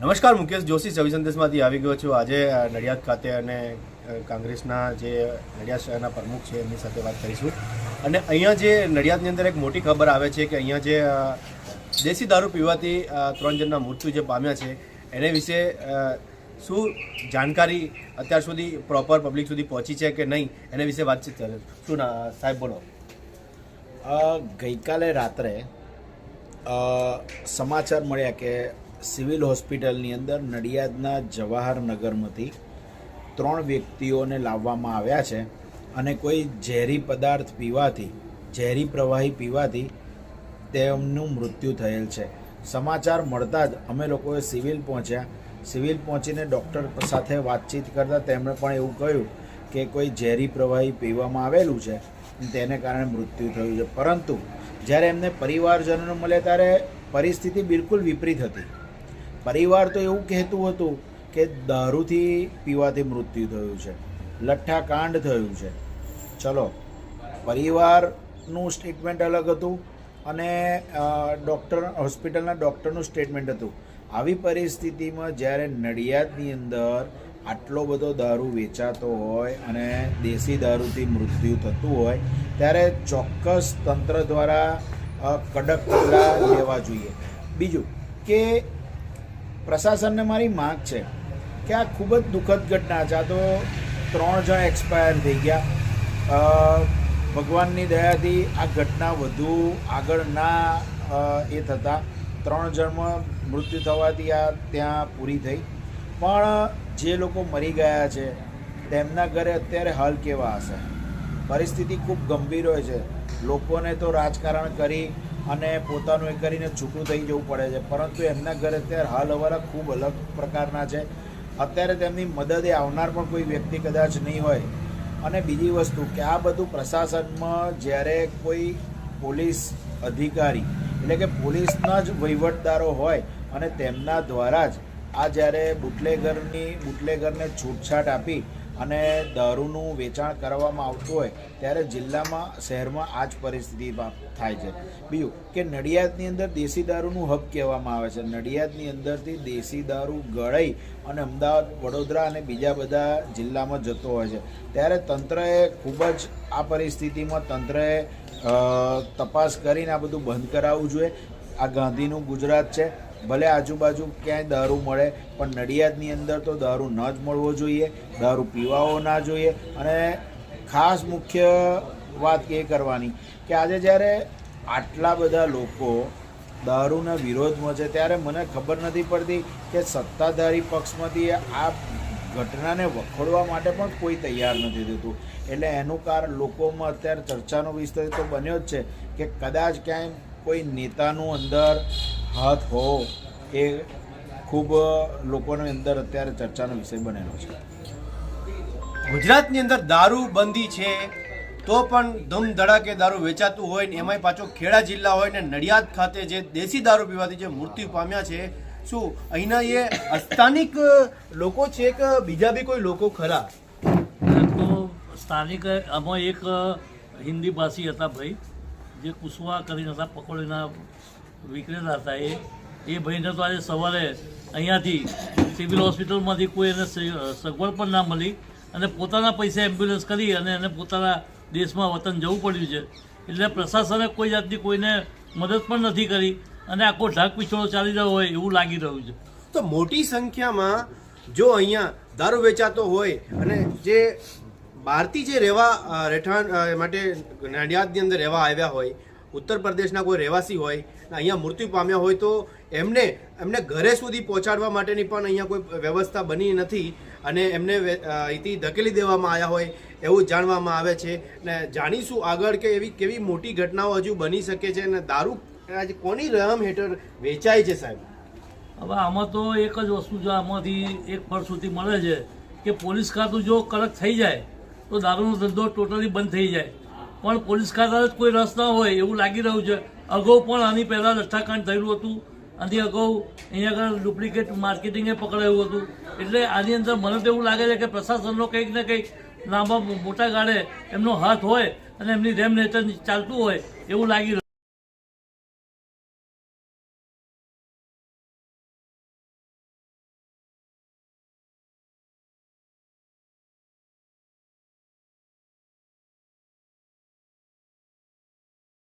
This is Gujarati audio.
નમસ્કાર, મુકેશ જોશી સવિ સંદેશમાંથી આવી ગયો છું. આજે નડિયાદ ખાતે અને કોંગ્રેસના જે, નડિયાદ શહેરના પ્રમુખ છે, એમની સાથે વાત કરીશું. અને અહીંયા જે નડિયાદની અંદર એક મોટી ખબર આવે છે કે અહીંયા જે દેશી દારૂ પીવાથી ત્રણ જણના મૃત્યુ જે પામ્યા છે, એને વિશે શું જાણકારી અત્યાર સુધી પ્રોપર પબ્લિક સુધી પહોંચી છે કે નહીં, એને વિશે વાતચીત કરે શું સાહેબ, બોલો. ગઈકાલે રાત્રે સમાચાર મળ્યા કે સિવિલ હોસ્પિટલની અંદર નડિયાદના જવાહરનગરમાંથી ત્રણ વ્યક્તિઓને લાવવામાં આવ્યા છે અને કોઈ ઝેરી પદાર્થ પીવાથી, ઝેરી પ્રવાહી પીવાથી તેમનું મૃત્યુ થયેલ છે. સમાચાર મળતા જ અમે લોકોએ સિવિલ પહોંચ્યા. સિવિલ પહોંચીને ડૉક્ટર સાથે વાતચીત કરતાં તેમણે પણ એવું કહ્યું કે કોઈ ઝેરી પ્રવાહી પીવામાં આવેલું છે, તેને કારણે મૃત્યુ થયું છે. પરંતુ જ્યારે એમને પરિવારજનોને મળે ત્યારે પરિસ્થિતિ બિલકુલ વિપરીત હતી. પરિવાર તો એવું કહેતું હતું કે દારૂથી પીવાથી મૃત્યુ થયું છે લઠ્ઠા કાંડ થયું છે. ચલો, પરિવારનું સ્ટેટમેન્ટ અલગ હતું અને ડૉક્ટર હોસ્પિટલના ડૉક્ટરનું સ્ટેટમેન્ટ હતું. આવી પરિસ્થિતિમાં જ્યારે નડિયાદની અંદર આટલો બધો દારૂ વેચાતો હોય અને દેશી દારૂથી મૃત્યુ થતું હોય, ત્યારે ચોક્કસ તંત્ર દ્વારા કડક પગલાં લેવા જોઈએ. બીજું કે પ્રશાસનને મારી માંગ છે કે આ ખૂબ જ દુઃખદ ઘટના છે. આ તો ત્રણ જણ એક્સપાયર થઈ ગયા. ભગવાનની દયાથી આ ઘટના વધુ આગળ ના એ થતાં ત્રણ જણમાં મૃત્યુ થવાથી આ ત્યાં પૂરી થઈ. પણ જે લોકો મરી ગયા છે, તેમના ઘરે અત્યારે હાલ કેવા હશે? પરિસ્થિતિ ખૂબ ગંભીર હોય છે. લોકોને તો રાજકારણ કરી અને પોતાનું એ કરીને છૂટું થઈ જવું પડે છે. પરંતુ એમના ઘરે અત્યારે હાલ હવાલા ખૂબ અલગ પ્રકારના છે. અત્યારે તેમની મદદે આવનાર પણ કોઈ વ્યક્તિ કદાચ નહીં હોય. અને બીજી વસ્તુ કે આ બધું પ્રશાસનમાં જ્યારે કોઈ પોલીસ અધિકારી એટલે કે પોલીસના જ વહીવટદારો હોય અને તેમના દ્વારા જ આ જ્યારે બુટલેગરની બુટલેગરને છૂટછાટ આપી અને દારૂનું વેચાણ કરવામાં આવતું હોય ત્યારે જિલ્લામાં, શહેરમાં આ જ પરિસ્થિતિમાં થાય છે. બીજું કે નડિયાદની અંદર દેશી દારૂનું હબ કહેવામાં આવે છે. નડિયાદની અંદરથી દેશી દારૂ ગળાઈ અને અમદાવાદ, વડોદરા અને બીજા બધા જિલ્લામાં જતો હોય છે. ત્યારે તંત્રએ ખૂબ જ આ પરિસ્થિતિમાં તંત્રએ તપાસ કરીને આ બધું બંધ કરાવવું જોઈએ. આ ગાંધીનું ગુજરાત છે. ભલે આજુબાજુ ક્યાંય દારૂ મળે, પણ નડિયાદની અંદર તો દારૂ ન જ મળવો જોઈએ, દારૂ પીવાઓ ના જોઈએ. અને ખાસ મુખ્ય વાત એ કરવાની કે આજે જ્યારે આટલા બધા લોકો દારૂના વિરોધમાં છે, ત્યારે મને ખબર નથી પડતી કે સત્તાધારી પક્ષમાંથી આ ઘટનાને વખોડવા માટે પણ કોઈ તૈયાર નથી થતું. એટલે એનું કારણ લોકોમાં અત્યારે ચર્ચાનો વિષય તો બન્યો જ છે કે કદાચ ક્યાંય કોઈ નેતાનું અંદર હાથ હો એ ખૂબ લોકોની અંદર અત્યારે ચર્ચાનો વિષય બનેલો છે. ગુજરાતની અંદર દારૂ બંધી છે, તો પણ ધૂમ ધડાકે દારૂ વેચાતું હોય ને એમાંય પાછો ખેડા જિલ્લા હોય ને નડિયાદ ખાતે જે દેશી દારૂ પીવાથી જે મૃત્યુ પામ્યા છે, શું અહીંના એ સ્થાનિક લોકો છે કે બીજા બી કોઈ લોકો ખરા? તો સ્થાનિક આમાં એક હિન્દી ભાષી હતા ભાઈ, જે કુશવા કરીને હતા, પકોડીના વિક્રેતા હતા એ એ ભાઈને તો આજે સવારે અહીંયાથી સિવિલ હોસ્પિટલમાંથી કોઈ એને સગવડ પણ ના મળી અને પોતાના પૈસા એમ્બ્યુલન્સ કરી અને એને પોતાના દેશમાં વતન જવું પડ્યું છે. એટલે પ્રશાસને કોઈ જાતની કોઈને મદદ પણ નથી કરી અને આખો ઢાક પીછોડો ચાલી રહ્યો હોય એવું લાગી રહ્યું છે. તો મોટી સંખ્યામાં જો અહીંયા દારૂ વેચાતો હોય અને જે બહારથી જે રહેવા રહેઠાણ માટે નડિયાદની અંદર રહેવા આવ્યા હોય ઉત્તર પ્રદેશના કોઈ રહેવાસી હોય અહીંયા મૃત્યુ પામ્યા હોય તો એમને એમને ઘરે સુધી પહોંચાડવા માટેની પણ અહીંયા કોઈ વ્યવસ્થા બની નથી. અને એમને અહીંથી ધકેલી દેવામાં આવ્યા હોય એવું જાણવામાં આવે છે. ને જાણીશું આગળ કે એવી કેવી મોટી ઘટનાઓ હજુ બની શકે છે અને દારૂ આજે કોની રહમ હેઠળ વેચાય છે સાહેબ? હવે આમાં તો એક જ વસ્તુ જો આમાંથી એક ફળ સુધી મળે છે કે પોલીસ ખાતું જો કડક થઈ જાય, તો દારૂનો ધંધો ટોટલી બંધ થઈ જાય. પણ પોલીસ ખાતાને જ કોઈ રસ ના હોય, એવું લાગી રહ્યું છે. અગાઉ પણ આની પહેલાં લઠ્ઠાકાંડ થયેલું હતું. આની અગાઉ અહીંયા આગળ ડુપ્લિકેટ માર્કેટિંગે પકડાયું હતું. એટલે આની અંદર મને તો એવું લાગે છે કે પ્રશાસનનો કંઈક ને કંઈક લાંબા મોટા ગાળે એમનો હાથ હોય અને એમની રેમ નેચર ચાલતું હોય, એવું લાગી રહ્યું